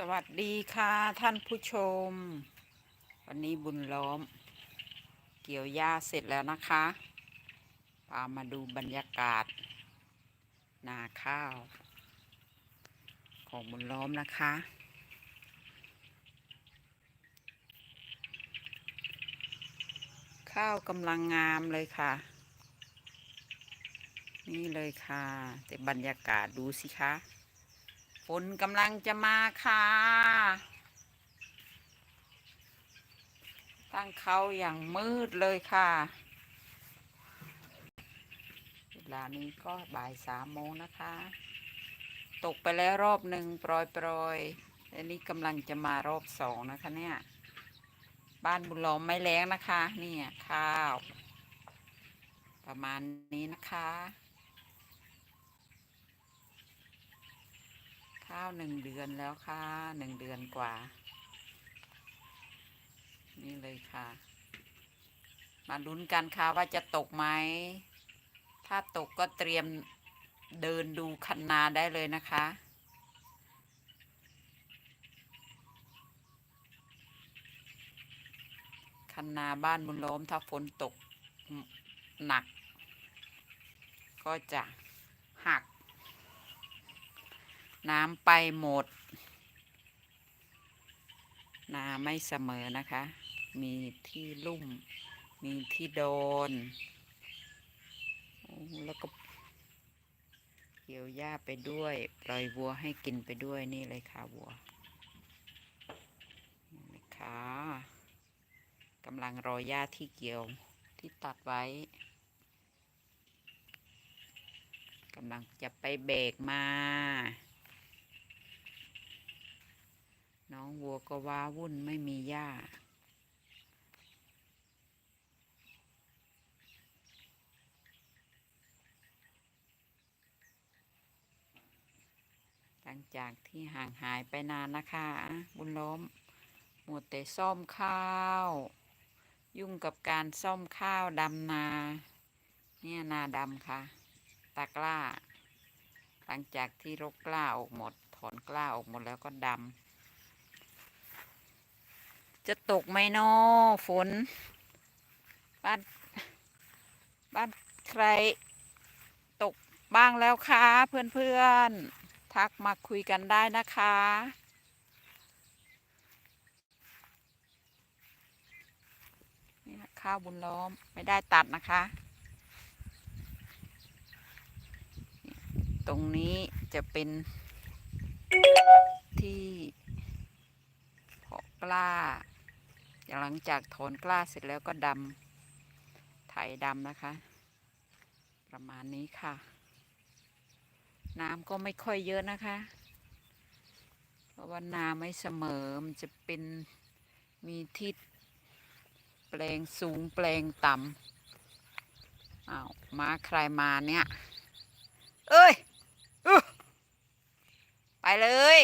สวัสดีค่ะท่านผู้ชม วันนี้บุญล้อม เกี่ยวหญ้าเสร็จแล้วนะคะพามาดูบรรยากาศ นาข้าว ของบุญล้อมนะคะ ข้าวกำลังงามเลยค่ะ นี่เลยค่ะ แต่บรรยากาศดูสิคะ ฝนกำลังจะมาค่ะตั้งเขาอย่างมืดเลยค่ะ เวลานี้ก็บ่ายสามโมงนะคะ ตกไปแล้วรอบหนึ่งปล่อยปลอยอันนี้กำลังจะมารอบสองนะคะเนี่ย บ้านบุญล้อมไม่แล้งนะคะ เนี่ยข้าว ประมาณนี้นะคะ ข้าวหนึ่งเดือนแล้วค่ะหนึ่งเดือนกว่า นี่เลยค่ะ มาลุ้นกันค่ะว่าจะตกไหม ถ้าตกก็เตรียมเดินดูคันนาได้เลยนะคะคันนาบ้านบุญล้อมถ้าฝนตกหนัก ก็จะหัก น้ำไปหมด นาไม่เสมอนะคะ มีที่ลุ่ม มีที่โดน แล้วก็เกี่ยวหญ้าไปด้วย ปล่อยวัวให้กินไปด้วยนี่เลยค่ะวัวนี่เลยค่ะกำลังรอหญ้าที่เกี่ยวที่ตัดไว้กำลังจะไปเบรกมา น้องวัวก็ว้าวุ่นไม่มีหญ้า หลังจากที่ห่างหายไปนานนะคะ บุญล้มหมดแต่ซ่อมข้าว ยุ่งกับการซ่อมข้าวดำนา เนี่ยนาดำค่ะ ตากล้า หลังจากที่รกกล้าออกหมด ถอนกล้าออกหมดแล้วก็ดำ จะตกไหมนอฝน บ้าน บ้านใคร ตกบ้างแล้วคะเพื่อนๆ ทักมาคุยกันได้นะคะ นี่นะข้าวบุญล้อมไม่ได้ตัดนะคะ ตรงนี้จะเป็นที่เพาะกล้า หลังจากถอนกล้าเสร็จแล้วก็ดำไถดำนะคะ ประมาณนี้ค่ะ น้ำก็ไม่ค่อยเยอะนะคะ เพราะว่านาไม่เสมอมันจะเป็นมีทิศแปลงสูงแปลงต่ำอ้าวมาใครมาเนี่ย เอ้ยอไปเลย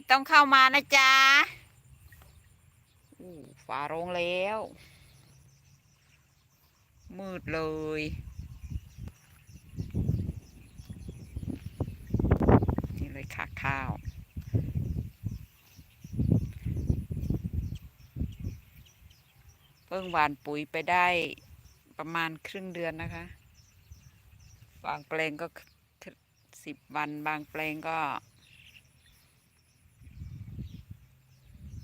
ไม่ต้องเข้ามานะจ๊ะอู้ฟ้าโรงแล้ว มืดเลยนี่เลยค่ะข้าวเพิ่งหวานปุ๋ยไปได้ประมาณครึ่งเดือนนะคะ บางแปลงก็สิบวันบางแปลงก็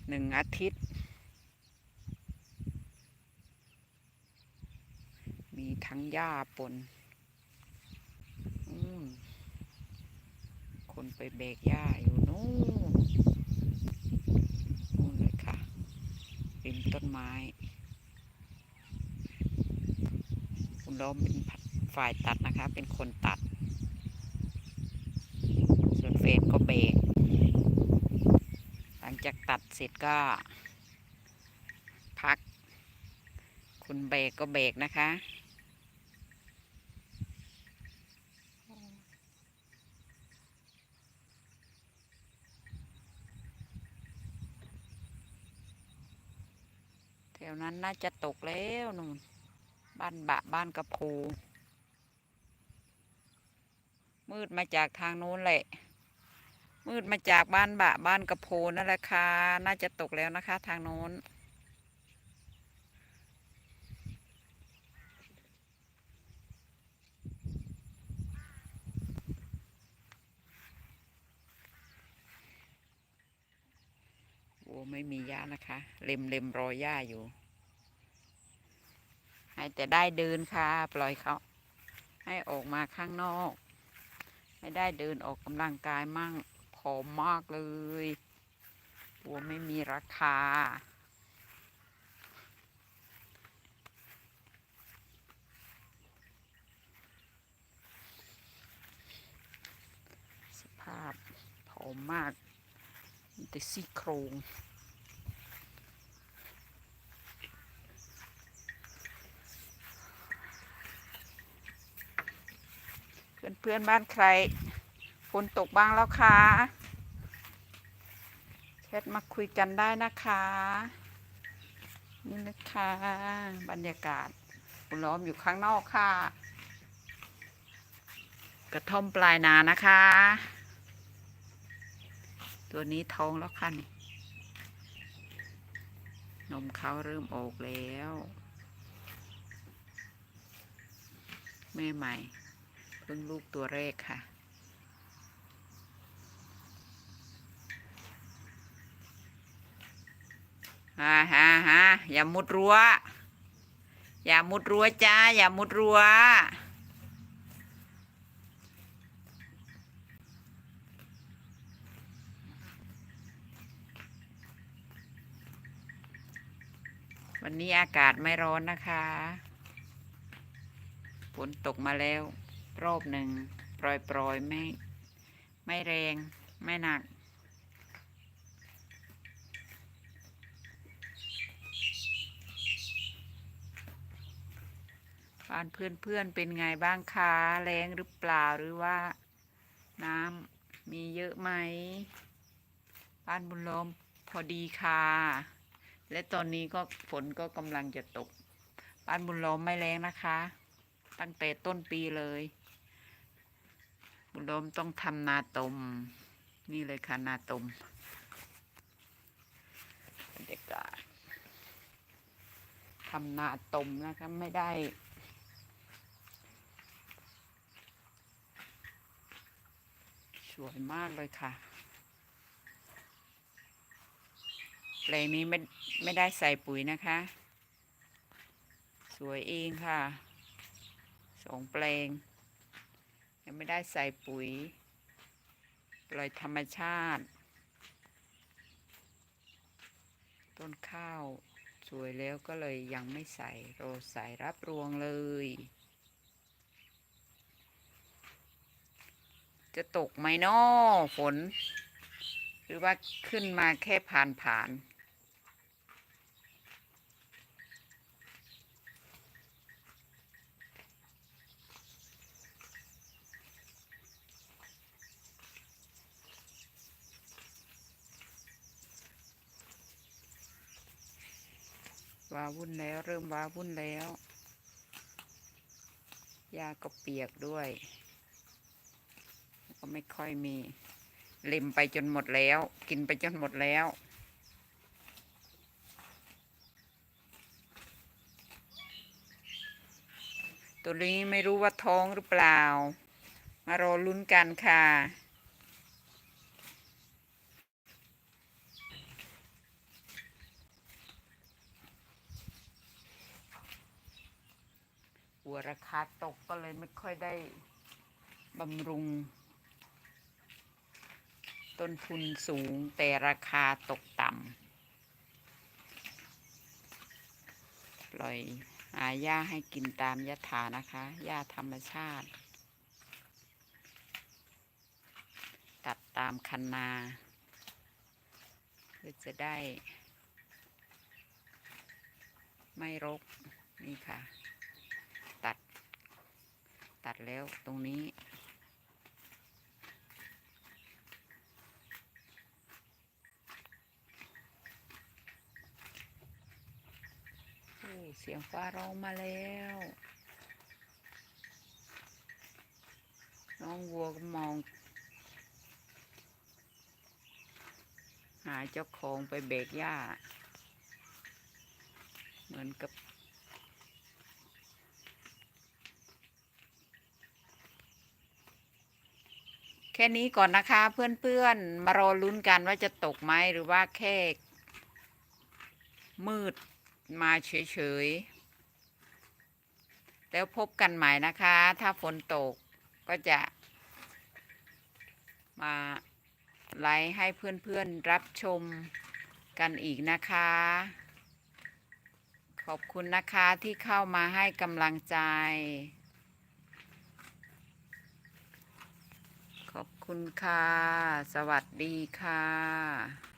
หนึ่งอาทิตย์ มีทั้งหญ้าปนคนไปเบกหญ้าอยู่นู่นนู่นเลยค่ะริมต้นไม้ คุณล้อมเป็นฝ่ายตัดนะคะ เป็นคนตัด ส่วนเฟนก็เบรก จากตัดเสร็จก็ พัก คุณเบรกก็เบรกนะคะ แถวนั้นน่าจะตกแล้วนู่นบ้านบะบ้านกระพูมืดมาจากทางโน้นแหละ มืดมาจากบ้านบะบ้านกระโพนนั่นแหละค่ะ น่าจะตกแล้วนะคะ ทางโน้น โอ้ไม่มีหญ้านะคะ เล็มเล็มรอยหญ้าอยู่ ให้แต่ได้เดินค่ะ ปล่อยเขา ให้ออกมาข้างนอก ให้ได้เดินออกกำลังกายมั่ง อมมากเลยวัวไม่มีราคา สภาพผอมมากมีแต่ซี่โครงเพื่อนเพื่อนๆบ้านใคร นตกบ้างแล้วคะแชทมาคุยกันได้นะคะ นี่นะคะบรรยากาศคุณล้อมอยู่ข้างนอกค่ะ กระท่อมปลายนานะคะ ตัวนี้ท้องแล้วค่ะนี่นมเขาเริ่มออกแล้ว แม่ใหม่เพิ่งลูกตัวแรกค่ะ ฮ่าฮ่าฮ่าอย่ามุดรั้ว อย่ามุดรั้วจ้า อย่ามุดรั้ว วันนี้อากาศไม่ร้อนนะคะ ฝนตกมาแล้ว รอบหนึ่งปล่อยปล่อยๆไม่ ไม่แรง ไม่หนัก บ้านเพื่อนเพื่อนๆเป็นไงบ้างคะแรงหรือเปล่าหรือว่า น้ำมีเยอะไหม บ้านบุญลมพอดีค่ะ และตอนนี้ก็ฝนก็กำลังจะตก บ้านบุญลมไม่แรงนะคะ ตั้งแต่ต้นปีเลย บุญลมต้องทำนาตม นี่เลยค่ะนาตมบรรยากาศทำนาตมนะคะไม่ได้ วยมากเลยค่ะแปลงนี้ไม่ไม่ได้ใส่ปุ๋ยนะคะ สวยเองค่ะสองแปลง ยังไม่ได้ใส่ปุ๋ยปล่อยธรรมชาติ ต้นข้าวสวยแล้วก็เลยยังไม่ใส่โรอใส่รับรวงเลย จะตกไหมน้อฝน หรือว่าขึ้นมาแค่ผ่านผ่านๆว้าวุ่นแล้วเริ่มว้าวุ่นแล้ว ยาก็เปียกด้วย ไม่ค่อยมี เล็มไปจนหมดแล้ว กินไปจนหมดแล้ว ตัวนี้ไม่รู้ว่าท้องหรือเปล่า มารอลุ้นกันค่ะหัวราคาตกก็เลยไม่ค่อยได้บำรุง ต้นทุนสูงแต่ราคาตกต่ำ ปล่อยหาหญ้าให้กินตามยถานะคะ หญ้าธรรมชาติ ตัดตามคันนาเพื่อจะได้ ไม่รก นี่ค่ะ ตัด ตัดแล้วตรงนี้ เสียงฟ้าร้องมาแล้ว น้องวัวก็มอง หาเจ้าของไปเบรกหญ้า เหมือนกับ แค่นี้ก่อนนะคะเพื่อนๆ มารอลุ้นกันว่าจะตกไหมหรือว่าแค่มืด มาเฉยๆ แล้วพบกันใหม่นะคะ ถ้าฝนตกก็จะมาไลฟ์ให้เพื่อนๆรับชมกันอีกนะคะ ขอบคุณนะคะที่เข้ามาให้กำลังใจ ขอบคุณค่ะ สวัสดีค่ะ